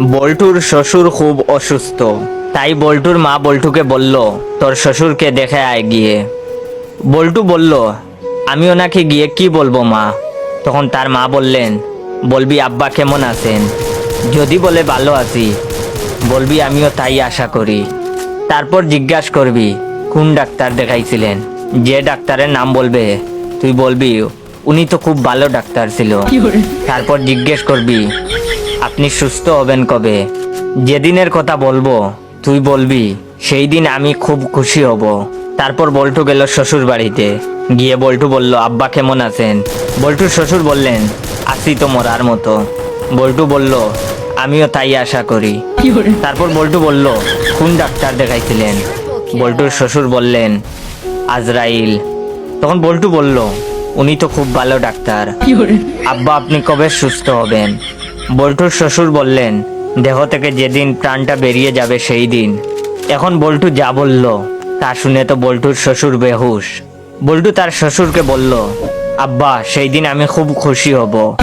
বল্টুর শ্বশুর খুব অসুস্থ। তাই বল্টুর মা বল্টুকে বলল তোর শ্বশুরকে দেখে আয় গিয়ে। বল্টু বলল আমি ওনাকে গিয়ে কি বলব মা? তখন তার মা বললেন বলবি আব্বা কেমন আছেন? যদি বলে ভালো আছি। বলবি আমিও তাই আশা করি। তারপর জিজ্ঞাসা করবি কোন ডাক্তার দেখাইছিলেন? যে ডাক্তারের নাম বলবে। তুই বলবি উনি তো খুব ভালো ডাক্তার ছিল। তারপর জিজ্ঞেস করবি আপনি সুস্থ হবেন কবে? যেদিনের কথা বলব তুই বলবি সেই দিন আমি খুব খুশি হব। তারপর বল্টু গেল শ্বশুর বাড়িতে। গিয়ে বল্টু বলল আব্বা কেমন আছেন? বল্টুর শ্বশুর বললেন আছি তো মরার মতো। বল্টু বলল আমিও তাই আশা করি। তারপর বল্টু বলল কোন ডাক্তার দেখাইছিলেন? বল্টুর শ্বশুর বললেন আজরাইল। তখন বল্টু বলল উনি তো খুব ভালো ডাক্তার। আব্বা আপনি কবে সুস্থ হবেন? বল্টুর শ্বশুর বললেন, দেহ থেকে যেদিন প্রাণটা বেরিয়ে যাবে সেই দিন। এখন বল্টু যা বলল, তা শুনে তো বল্টুর শ্বশুর বেহুশ। বল্টু তার শ্বশুরকে বলল, আব্বা, সেই দিন আমি খুব খুশি হব।